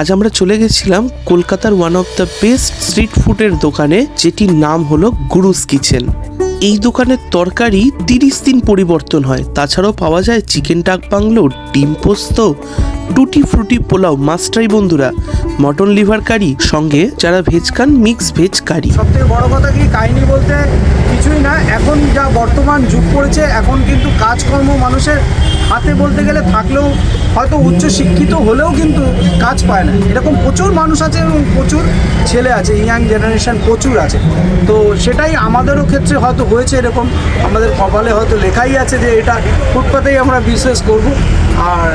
আজ আমরা চলে গেছিলাম কলকাতার one of the best street ফুডের দোকানে, যেটির নাম হলো গুরুস কিচেন এই দোকানের তরকারি তিরিশ দিন পরিবর্তন হয়। তাছাড়াও পাওয়া যায় চিকেন ডাক বাংলো ডিম পোস্ত টুটি ফ্রুটি পোলাও মাস্টাই বন্ধুরা মটন লিভার কারি সঙ্গে যারা ভেজ খান মিক্স ভেজ কারি সব থেকে বড় কথা কি, কাহিনী বলতে কিছুই না, এখন যা বর্তমান যুগ পড়েছে এখন কিন্তু কাজকর্ম মানুষের হাতে বলতে গেলে থাকলেও হয়তো উচ্চ শিক্ষিত হলেও কিন্তু কাজ পায় না। এরকম প্রচুর মানুষ আছে এবং প্রচুর ছেলে আছে ইয়াং জেনারেশন প্রচুর আছে। তো সেটাই আমাদেরও ক্ষেত্রে হয়তো হয়েছে এরকম। আমাদের কপালে হয়তো লেখাই আছে যে এটা ফুটপাতেই আমরা বিশ্বাস করব। আর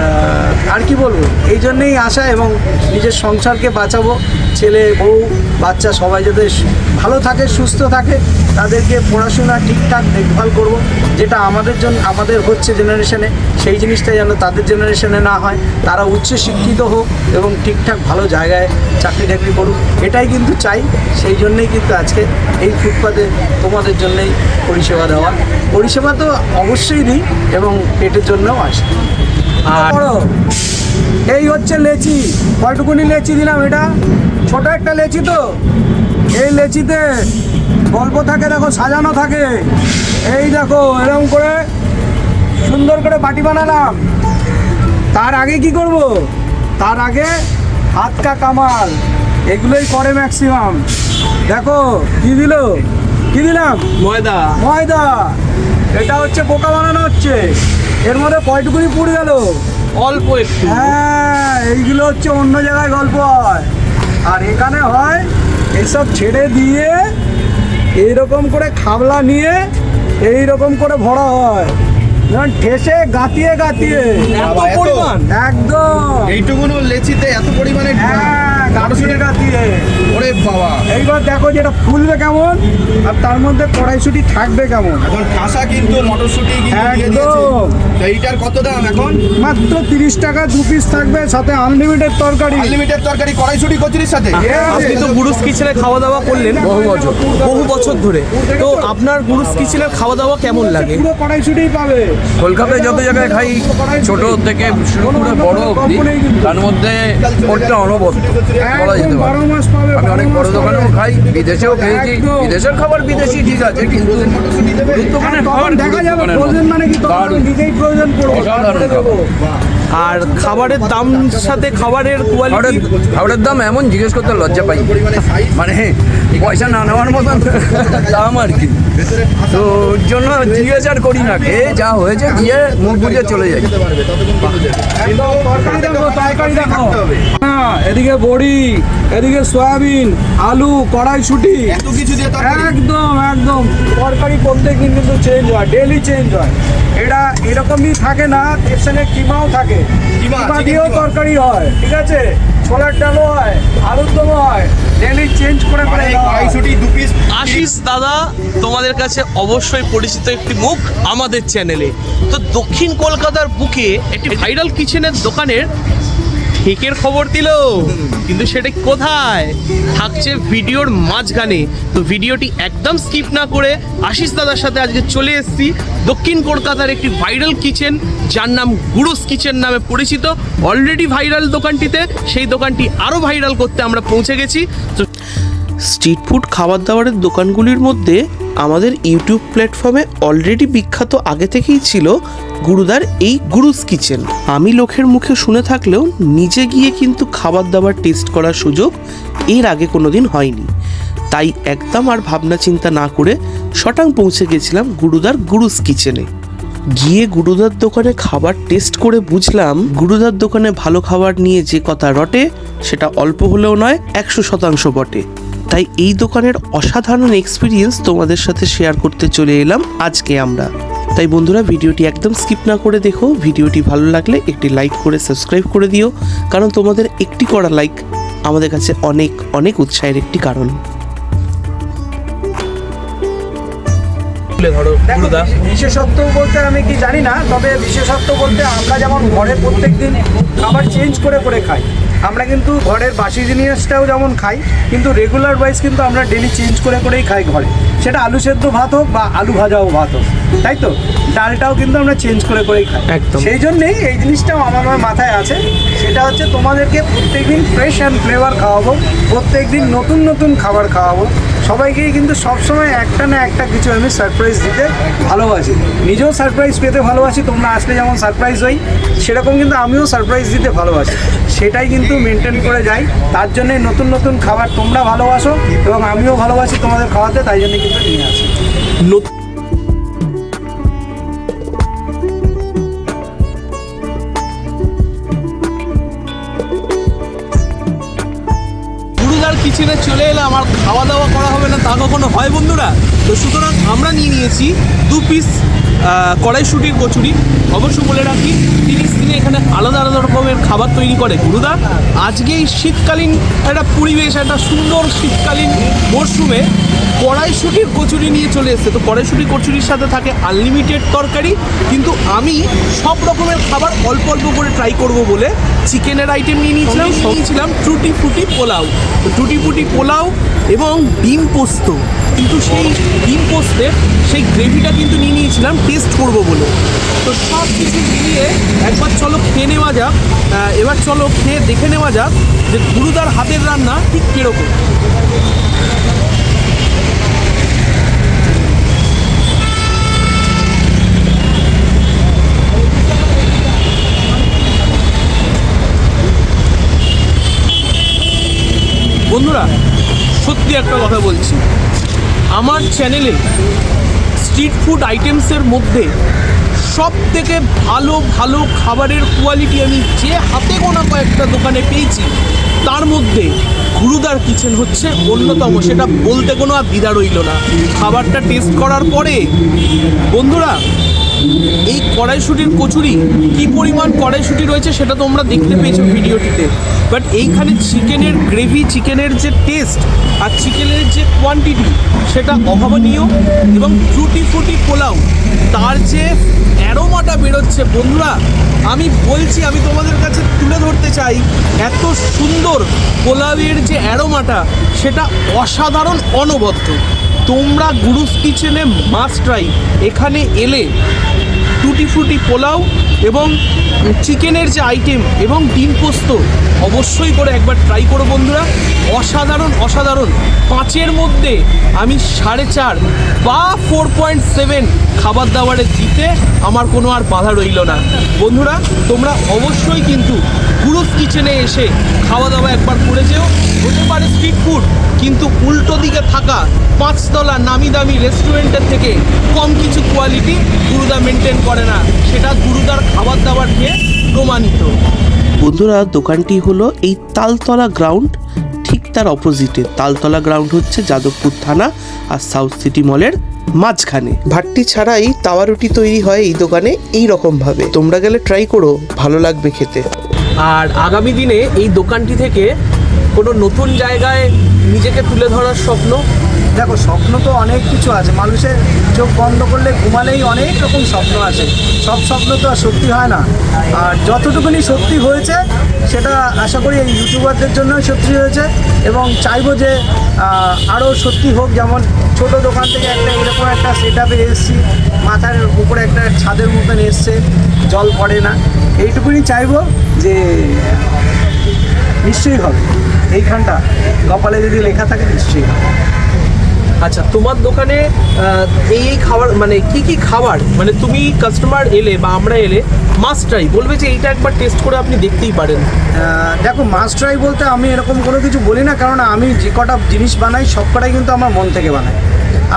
আর কি বলব? এই জন্যেই আশা এবং নিজের সংসারকে বাঁচাবো। ছেলে, বউ, বাচ্চা সবাই যাতে ভালো থাকে, সুস্থ থাকে, তাদেরকে পড়াশোনা ঠিকঠাক দেখভাল করব। যেটা আমাদের জন্য আমাদের হচ্ছে জেনারেশনে সেই জিনিসটা যেন তাদের জেনারেশনে না হয়। তারা উচ্চ শিক্ষিত হোক এবং ঠিকঠাক ভালো জায়গায় চাকরি টাকরি করুক। এটাই কিন্তু চাই। সেই জন্যেই কিন্তু আজকে এই ফুটপাতে তোমাদের জন্যেই পরিষেবা দেওয়া। পরিষেবা তো অবশ্যই দিই এবং পেটের জন্যও আসে। আর এই হচ্ছে লেচি। কয়টুকুনি লেচি দিলাম এটা? ছোট একটা লেচি তো। এই লেচিতে গল্প থাকে দেখো সাজানো থাকে। এই দেখো এরকম করে সুন্দর করে বাটি বানালাম। তার আগে কি করব? তার আগে হাতকা কামাল। এগুলোই করে ম্যাক্সিমাম দেখো কি দিল? কি দিলাম? ময়দা। ময়দা। এটা হচ্ছে পোকা বানানো হচ্ছে। এর মধ্যে কয়টুকুনি পুড়ে গেল? অল্প একটু। হ্যাঁ এইগুলো হচ্ছে অন্য জায়গায় গল্প হয়। আর এখানে হয় এইসব ছেড়ে দিয়ে এইরকম করে খাবলা নিয়ে এই রকম করে ভরা হয়। যেমন ঠেসে গাতিয়ে গাতিয়ে। পরিমাণ? একদম। এইটুকুনো লেচিতে এত পরিমাণে হ্যাঁ গাতিয়ে গাতিয়ে ওরে বাবা। এইবার দেখো যেটা ফুলবে কেমন আর তার মধ্যে কড়াইশুটি থাকবে কেমন। এখন ঠাসা কিন্তু মটরশুঁটি কিন্তু একদম। তো এইটার কত দাম এখন? মাত্র তিরিশ টাকা দু পিস থাকবে সাথে আনলিমিটেড তরকারি। আনলিমিটেড তরকারি কড়াইশুঁটি কচুরির সাথে? আপনি তো গুরুস কিচেনে খাওয়া দাওয়া করলেন বহু বছর। বহু বছর ধরে। তো আপনার গুরুস কিচেনের খাওয়া দাওয়া কেমন লাগে? পুরো কড়াইশুটিই পাবে। কলকাতায় যত জায়গায় খাই ছোট থেকে শুরু করে বড় অবধি তার মধ্যে কোনটা অনবদ্য। বলা যেতে পারে। আমি অনেক বড় দোকানেও খাই বিদেশেও খেয়েছি বিদেশের খাবার বিদেশি ঠিক আছে কিন্তু দোকানের খাবার দেখা যাবে মানে কি নিজেই প্রয়োজন দেবো। আর খাবারের দাম সাথে খাবারের খাবারের কোয়ালিটি খাবারের দাম এমন জিজ্ঞেস করতে লজ্জা পাই। মানে পয়সা না নেওয়ার মতন দাম আর কি। তো ওর জন্য জিজ্ঞেস আর করি না খেয়ে যা হয়েছে গিয়ে মুখ বুঝে চলে যাই। এদিকে বড়ি এদিকে সয়াবিন আলু কড়াইশুটি। এত কিছু দিয়ে একদম একদম। তরকারি প্রত্যেক দিন কিন্তু চেঞ্জ হয় ডেলি চেঞ্জ হয়। এটা এরকমই থাকে না এর সঙ্গে কিমাও থাকে। কিমা, দিয়েও তরকারি হয় ঠিক আছে? ছোলার ডালও হয় আলুর দমও হয় ডেলি চেঞ্জ করে মানে করে। কড়াইশুঁটি দু পিস আশিস দাদা তোমাদের কাছে অবশ্যই পরিচিত একটি মুখ আমাদের চ্যানেলে তো দক্ষিণ কলকাতার বুকে একটি ভাইরাল কিচেনের দোকানের ঠেকের খবর দিল? কিন্তু সেটা কোথায়? থাকছে ভিডিওর মাঝখানে। তো ভিডিওটি একদম স্কিপ না করে আশিস দাদার সাথে আজকে চলে এসেছি। দক্ষিণ কলকাতার একটি ভাইরাল কিচেন যার নাম গুরুস কিচেন নামে পরিচিত। অলরেডি ভাইরাল দোকানটিতে, সেই দোকানটি আরও ভাইরাল করতে আমরা পৌঁছে গেছি। তো স্ট্রিট ফুড খাবার দাবারের দোকানগুলির মধ্যে আমাদের ইউটিউব প্ল্যাটফর্মে অলরেডি বিখ্যাত আগে থেকেই ছিল গুরুদার এই গুরুস কিচেন। আমি লোকের মুখে শুনে থাকলেও নিজে গিয়ে কিন্তু খাবার দাবার টেস্ট করার সুযোগ এর আগে কোনো দিন হয়নি। তাই একদম আর ভাবনা চিন্তা না করে শটাং পৌঁছে গেছিলাম গুরুদার গুরুস কিচেনে। গিয়ে গুরুদার দোকানে খাবার টেস্ট করে বুঝলাম গুরুদার দোকানে ভালো খাবার নিয়ে যে কথা রটে সেটা অল্প হলেও নয়, একশো শতাংশ বটে। তাই এই দোকানের অসাধারণ এক্সপিরিয়েন্স তোমাদের সাথে শেয়ার করতে চলে এলাম আজকে আমরা। তাই বন্ধুরা ভিডিওটি একদম স্কিপ না করে দেখো। ভিডিওটি ভালো লাগলে একটি লাইক করে সাবস্ক্রাইব করে দিও। কারণ তোমাদের একটি করা লাইক আমাদের কাছে অনেক অনেক উৎসাহের একটি কারণ। বিশেষত্ব বলতে আমি কি জানি না তবে বিশেষত্ব বলতে আমরা যেমন ঘরে প্রত্যেক দিন খাবার চেঞ্জ করে করে খাই। আমরা কিন্তু ঘরের বাসি জিনিসটাও যেমন খাই কিন্তু রেগুলার ওয়াইজ কিন্তু আমরা ডেলি চেঞ্জ করে করেই খাই ঘরে। সেটা আলু সেদ্ধ ভাত হোক বা আলু ভাজাও ভাত হোক তাই তো? ডালটাও কিন্তু আমরা চেঞ্জ করে করেই খাই। একদম। সেই জন্যেই এই জিনিসটাও আমার আমার মাথায় আছে। সেটা হচ্ছে তোমাদেরকে প্রত্যেকদিন ফ্রেশ অ্যান্ড ফ্লেভার খাওয়াবো প্রত্যেকদিন নতুন নতুন খাবার খাওয়াবো। সবাইকেই কিন্তু সবসময় একটা না একটা কিছু আমি সারপ্রাইজ দিতে ভালোবাসি। নিজেও সারপ্রাইজ পেতে ভালোবাসি তোমরা আসলে যেমন সারপ্রাইজ হই সেরকম কিন্তু আমিও সারপ্রাইজ দিতে ভালোবাসি। সেটাই কিন্তু মেনটেন করে যাই। তার জন্যে নতুন নতুন খাবার তোমরা ভালোবাসো এবং আমিও ভালোবাসি তোমাদের খাওয়াতে, তাই জন্য কিন্তু নিয়ে আসি। কিচেনে চলে এলে আমার খাওয়া দাওয়া করা হবে না, তা কখনো হয় বন্ধুরা? তো সুতরাং আমরা নিয়ে নিয়েছি দু পিস কড়াইশুটির কচুরি। অবশ্য বলে রাখি, তিরিশ দিনে এখানে আলাদা আলাদা রকমের খাবার তৈরি করে গুরুদা। আজকে এই শীতকালীন একটা পরিবেশ একটা সুন্দর শীতকালীন মরশুমে কড়াইশুটির কচুরি নিয়ে চলে এসেছে। তো কড়াইশুটির কচুরির সাথে থাকে আনলিমিটেড তরকারি কিন্তু আমি সব রকমের খাবার অল্প অল্প করে ট্রাই করব বলে চিকেনের আইটেম নিয়ে নিয়েছিলাম নিয়েছিলাম টুটি ফুটি পোলাও। টুটি ফুটি পোলাও এবং ডিম পোস্ত। কিন্তু সেই ডিম পোস্টের সেই গ্রেভিটা কিন্তু নিয়ে নিয়েছিলাম টেস্ট করব বলে। তো সব কিছু মিলিয়ে একবার চলো খেয়ে নেওয়া যাক। এবার চলো খেয়ে দেখে নেওয়া যাক যে গুরুদার হাতের রান্না ঠিক কীরকম। আমার চ্যানেলে স্ট্রিট ফুড আইটেমসের মধ্যে সব থেকে ভালো ভালো খাবারের কোয়ালিটি আমি যে হাতে গোনা কয়েকটা দোকানে পেয়েছি, তার মধ্যে গুরুদার কিচেন হচ্ছে অন্যতম। সেটা বলতে কোনো আর দ্বিধা রইল না। খাবারটা টেস্ট করার পরে, বন্ধুরা এই কড়াইশুটির কচুরি, কি পরিমাণ কড়াইশুটি রয়েছে সেটা তোমরা দেখতে পেয়েছ ভিডিওটিতে। বাট এইখানে চিকেনের গ্রেভি চিকেনের যে টেস্ট আর চিকেনের যে কোয়ান্টিটি সেটা অভাবনীয় এবং ফ্রুটি ফ্রুটি পোলাও, তার যে অ্যারোমাটা বেরোচ্ছে, বন্ধুরা, আমি বলছি, আমি তোমাদের কাছে তুলে ধরতে চাই, এত সুন্দর পোলাওয়ের যে অ্যারোমাটা সেটা অসাধারণ, অনবদ্য। তোমরা গুরুস কিচেনে মাস্ট ট্রাই এখানে এলে টুটি ফ্রুটি পোলাও এবং চিকেনের যে আইটেম এবং ডিম পোস্ত অবশ্যই করে একবার ট্রাই করো বন্ধুরা। অসাধারণ অসাধারণ। পাঁচের মধ্যে আমি সাড়ে চার বা ফোর পয়েন্ট সেভেন খাবার দাবারে দিতে আমার কোনো আর বাধা রইল না। বন্ধুরা, তোমরা অবশ্যই কিন্তু গুরুস কিচেনে এসে খাওয়া দাওয়া একবার করে যেও। হতে পারে স্ট্রিট ফুড কিন্তু উল্টো দিকে থাকা পাঁচতলা নামি দামি রেস্টুরেন্টের থেকে কম কিছু কোয়ালিটি গুরুদা মেনটেন করে না। সেটা গুরুদার খাবার দাবার খেয়ে প্রমাণিত। বন্ধুরা দোকানটি হলো এই তালতলা গ্রাউন্ড ঠিক তার অপোজিটে তালতলা গ্রাউন্ড হচ্ছে যাদবপুর থানা আর সাউথ সিটি মলের মাঝখানে। ভাট্টি ছাড়াই তাওয়া রুটি তৈরি হয় এই দোকানে এই রকম ভাবে তোমরা গেলে ট্রাই করো ভালো লাগবে খেতে। আর আগামী দিনে এই দোকানটি থেকে কোনো নতুন জায়গায় নিজেকে তুলে ধরার স্বপ্ন দেখো, স্বপ্ন তো অনেক কিছু আছে। মানুষের চোখ বন্ধ করলে ঘুমালেই অনেক রকম স্বপ্ন আছে। সব স্বপ্ন তো আর সত্যি হয় না। আর যতটুকুনি সত্যি হয়েছে, সেটা আশা করি এই ইউটিউবারদের জন্যই সত্যি হয়েছে এবং চাইব যে আরও সত্যি হোক। যেমন ছোট দোকান থেকে একটা এরকম একটা সেট আপে এসেছি। মাথার উপরে একটা ছাদের মতন এসছে। জল পড়ে না। এইটুকুনি চাইব যে, নিশ্চয়ই হবে। এইখানটা, কপালে যদি লেখা থাকে, নিশ্চয়ই হবে। আচ্ছা তোমার দোকানে এই এই খাবার মানে কি কি খাবার মানে তুমি কাস্টমার এলে বা আমরা এলে মাস্ট ট্রাই বলবে যে এইটা একবার টেস্ট করে আপনি দেখতেই পারেন। দেখো মাছ ট্রাই বলতে আমি এরকম কোনো কিছু বলি না কারণ আমি যে কটা জিনিস বানাই সব কটাই কিন্তু আমার মন থেকে বানাই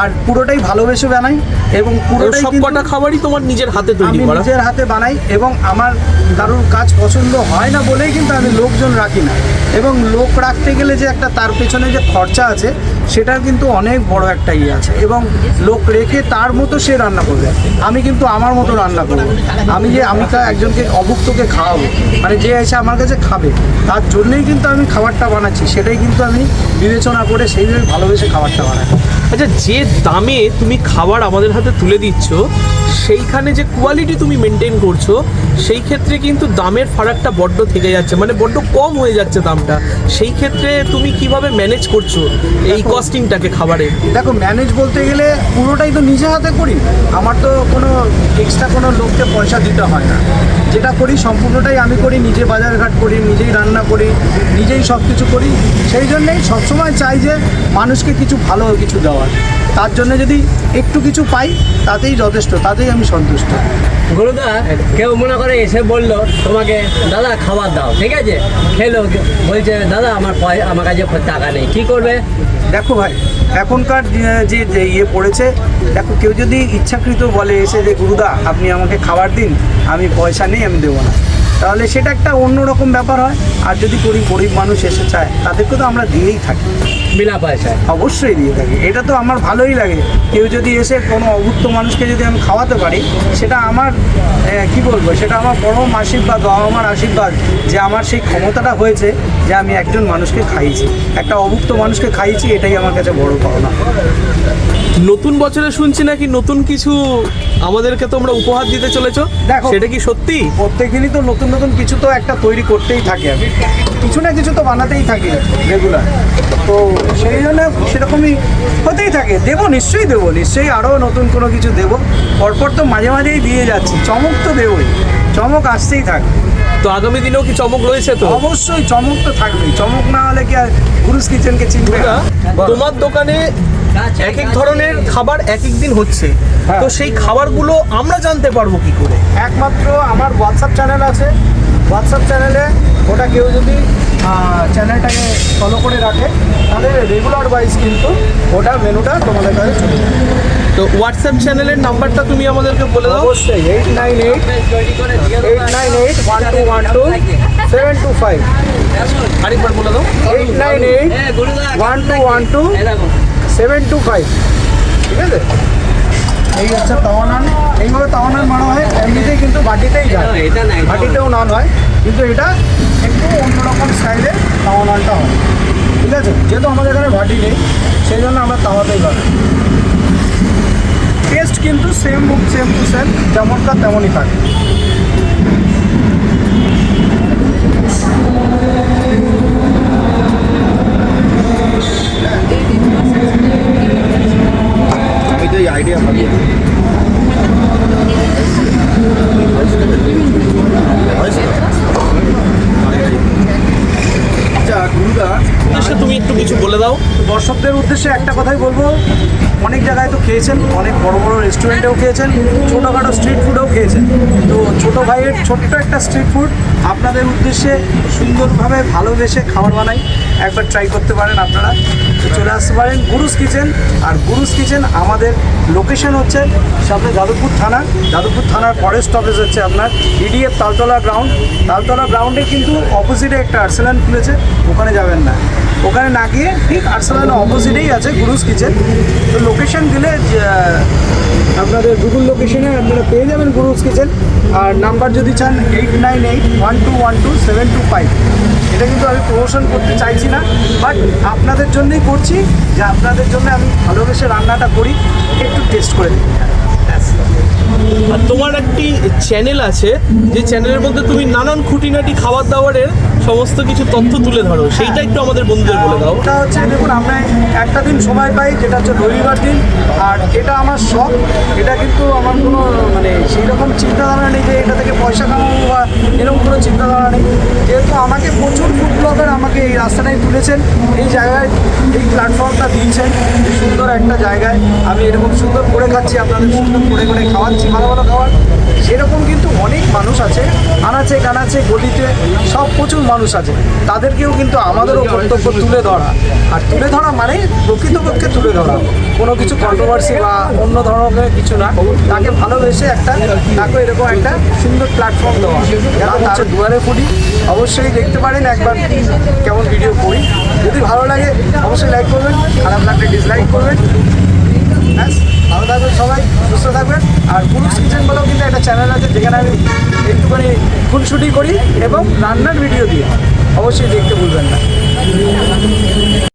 আর পুরোটাই ভালোবেসে বানাই এবং পুরোটাই সব কটা খাবারই তোমার নিজের হাতে তৈরি করা। নিজের হাতে বানাই এবং আমার কারোর কাজ পছন্দ হয় না বলেই কিন্তু আমি লোকজন রাখি না। এবং লোক রাখতে গেলে যে একটা তার পেছনে যে খরচা আছে সেটার কিন্তু অনেক বড় একটা ইয়ে আছে এবং লোক রেখে তার মতো সে রান্না করবে। আমি কিন্তু আমার মতো রান্না করব। আমি যে আমি একজনকে অভুক্তকে খাওয়াবো মানে যে এসে আমার কাছে খাবে, তার জন্যই কিন্তু আমি খাবারটা বানাচ্ছি, সেটাই কিন্তু আমি বিবেচনা করে সেইভাবে ভালোবেসে খাবারটা বানাই। আচ্ছা যে দামে তুমি খাবার আমাদের হাতে তুলে দিচ্ছ সেইখানে যে কোয়ালিটি তুমি মেনটেন করছ সেই ক্ষেত্রে কিন্তু দামের ফারাকটা বড্ড থেকে যাচ্ছে মানে বড্ড কম হয়ে যাচ্ছে দামটা। সেই ক্ষেত্রে তুমি কীভাবে ম্যানেজ করছ এই কস্টিংটাকে খাবারে? দেখো ম্যানেজ বলতে গেলে পুরোটাই তো নিজে হাতে করি আমার তো কোনো এক্সট্রা কোনো লোককে পয়সা দিতে হয় না। যেটা করি সম্পূর্ণটাই আমি করি নিজে বাজারঘাট করি নিজেই রান্না করি নিজেই সব কিছু করি। সেই জন্যেই সবসময় চাই যে মানুষকে কিছু ভালো কিছু দেওয়ার। তার জন্য যদি একটু কিছু পাই তাতেই যথেষ্ট তাতেই আমি সন্তুষ্ট। গুরুদা কেউ মনে করে এসে বলল তোমাকে দাদা খাবার দাও ঠিক আছে? খেলো বলছে দাদা আমার পয়- আমার কাছে টাকা নেই কী করবে? দেখো ভাই এখনকার যে ইয়ে পড়েছে দেখো কেউ যদি ইচ্ছাকৃত বলে এসে যে গুরুদা আপনি আমাকে খাবার দিন আমি পয়সা নেই আমি দেবো না। তাহলে সেটা একটা অন্যরকম ব্যাপার হয়। আর যদি গরিব গরিব মানুষ এসে চায় তাদেরকে তো আমরা দিয়েই থাকি। বিনা পয়সায় অবশ্যই দিয়ে থাকি। এটা তো আমার ভালোই লাগে। কেউ যদি এসে কোনো অভুক্ত মানুষকে যদি আমি খাওয়াতে পারি সেটা আমার কি বলব সেটা আমার পরম আশীর্বাদ বাবা আমার আশীর্বাদ যে আমার সেই ক্ষমতাটা হয়েছে যে আমি একজন মানুষকে খাইয়েছি। একটা অভুক্ত মানুষকে খাইয়েছি এটাই আমার কাছে বড় পাওনা। নতুন বছরে শুনছি নাকি নতুন কিছু আমাদেরকে তোমরা উপহার দিতে চলেছো? দেখো। সেটা কি সত্যি? প্রত্যেকদিনই তো নতুন নতুন কিছু তো একটা তৈরি করতেই থাকে আমি। কিছু না কিছু তো বানাতেই থাকি রেগুলার তো সেই জন্য সেরকমই হতেই থাকে। দেবো নিশ্চয়ই দেবো নিশ্চয়ই আরও নতুন কোনো কিছু দেবো। পরপর তো মাঝে মাঝেই দিয়ে যাচ্ছি। চমক তো দেবোই। চমক আসতেই থাকবে তো আগামী দিনেও কি চমক রয়েছে তো? অবশ্যই চমক তো থাকবেই। চমক না হলে কি আর গুরুস কিচেনকে চিনবে না? তোমার দোকানে এক এক ধরনের খাবার এক এক দিন হচ্ছে। হ্যাঁ। তো সেই খাবারগুলো আমরা জানতে পারব কি করে? একমাত্র আমার হোয়াটসঅ্যাপ চ্যানেল আছে। হোয়াটসঅ্যাপ চ্যানেলে ওটা কেউ যদি চ্যানেলটাকে ফলো করে রাখে তাহলে রেগুলার ওয়াইজ কিন্তু ওটা মেনুটা তোমাদের কাছে চলে যাবে। তো হোয়াটসঅ্যাপ চ্যানেলের নাম্বারটা তুমি আমাদেরকে বলে দাও। অবশ্যই eight nine eight eight nine eight one two one two seven two five আরেকবার বলে দাও। Eight nine eight one two one two seven two five. ঠিক আছে? এই হচ্ছে তাওয়া নান এইভাবে তাওয়া নান মারা হয় এমনিতেই কিন্তু বাটিতেই যায়। এটা নাই বাটিতেও নান হয় কিন্তু এটা একটু অন্যরকম স্টাইলে তাওয়া নানটা হয়। ঠিক আছে? যেহেতু আমাদের এখানে বাটি নেই সেই জন্য আমরা তাওয়াতেই বানাই। টেস্ট কিন্তু সেম সেম টু সেম যেমনটা তেমনই থাকে। আমি দর্শকদের উদ্দেশ্যে একটা কথাই বলব। অনেক জায়গায় তো খেয়েছেন, অনেক বড় বড় রেস্টুরেন্টেও খেয়েছেন, ছোটোখাটো স্ট্রিট ফুডেও খেয়েছেন। তো ছোটো ভাইয়ের ছোট্ট একটা স্ট্রিট ফুড আপনাদের উদ্দেশ্যে সুন্দরভাবে ভালোবেসে খাবার বানাই। একবার ট্রাই করতে পারেন আপনারা। চলে আসতে পারেন গুরুস কিচেন আর গুরুস কিচেন আমাদের লোকেশন হচ্ছে সামনে যাদবপুর থানা। যাদবপুর থানার পরের স্টপেজ হচ্ছে আপনার ইডিএফ তালতলা গ্রাউন্ড তালতলা গ্রাউন্ডে কিন্তু অপোজিটে একটা আর্সেলান খুলেছে, ওখানে যাবেন না। ওখানে না গিয়ে ঠিক আর্সেলান অপোজিটেই আছে গুরুস কিচেন। তো লোকেশন দিলে আপনাদের গুগল লোকেশনে আপনারা পেয়ে যাবেন গুরুস কিচেন। আর নাম্বার যদি চান eight nine eight one two one two seven two five এটা কিন্তু আমি প্রমোশন করতে চাইছি না বাট আপনাদের জন্যই করছি। যে আপনাদের জন্য আমি ভালোবেসে রান্নাটা করি, একটু টেস্ট করে দিই আর তোমার একটি চ্যানেল আছে, যে চ্যানেলের মধ্যে তুমি নানান খুঁটিনাটি খাবার দাবারের সমস্ত কিছু তথ্য তুলে ধরো। সেইটা একটু আমাদের বন্ধুদের বলে দাও। ওটা হচ্ছে দেখুন, আমরা একটা দিন সময় পাই, যেটা হচ্ছে রবিবার দিন, আর এটা আমার শখ। এটা কিন্তু আমার কোনো মানে সেই রকম চিন্তাধারা নেই যে এটা থেকে পয়সা কামাবো বা এরকম কোনো চিন্তাধারা নেই। যেহেতু আমাকে প্রচুর ফুড ব্লগার আমাকে এই রাস্তাটায় তুলেছেন, এই জায়গায় এই প্ল্যাটফর্মটা দিয়েছেন সুন্দর একটা জায়গায়। আমি এরকম সুন্দর করে খাচ্ছি, আপনাদের সুন্দর করে করে খাওয়াচ্ছি ভালো ভালো খাবার। সেরকম কিন্তু অনেক মানুষ আছে, আনাচে কানাচে গলিতে সব প্রচুর মানুষ আছে। তাদেরকেও কিন্তু আমাদেরও কর্তব্য তুলে ধরা। আর তুলে ধরা মানে প্রকৃতপক্ষে তুলে ধরা। কোনো কিছু কন্ট্রোভার্সি বা অন্য ধরনের কিছু না। তাকে ভালোবেসে একটা, তাকে এরকম একটা সুন্দর প্ল্যাটফর্ম দেওয়া। যারা তার দুয়ারে ফুডি অবশ্যই দেখতে পারেন একবার কেমন ভিডিও করি। যদি ভালো লাগে, অবশ্যই লাইক করবেন। খারাপ লাগলে ডিসলাইক করবেন। ব্যাস ভালো থাকবেন সবাই, সুস্থ থাকবেন। আর পুরুষ কিচেন বলেও কিন্তু একটা চ্যানেল আছে, যেখানে আমি একটুখানি ফুল শুটিং করি এবং রান্নার ভিডিও দিই। অবশ্যই দেখতে ভুলবেন না।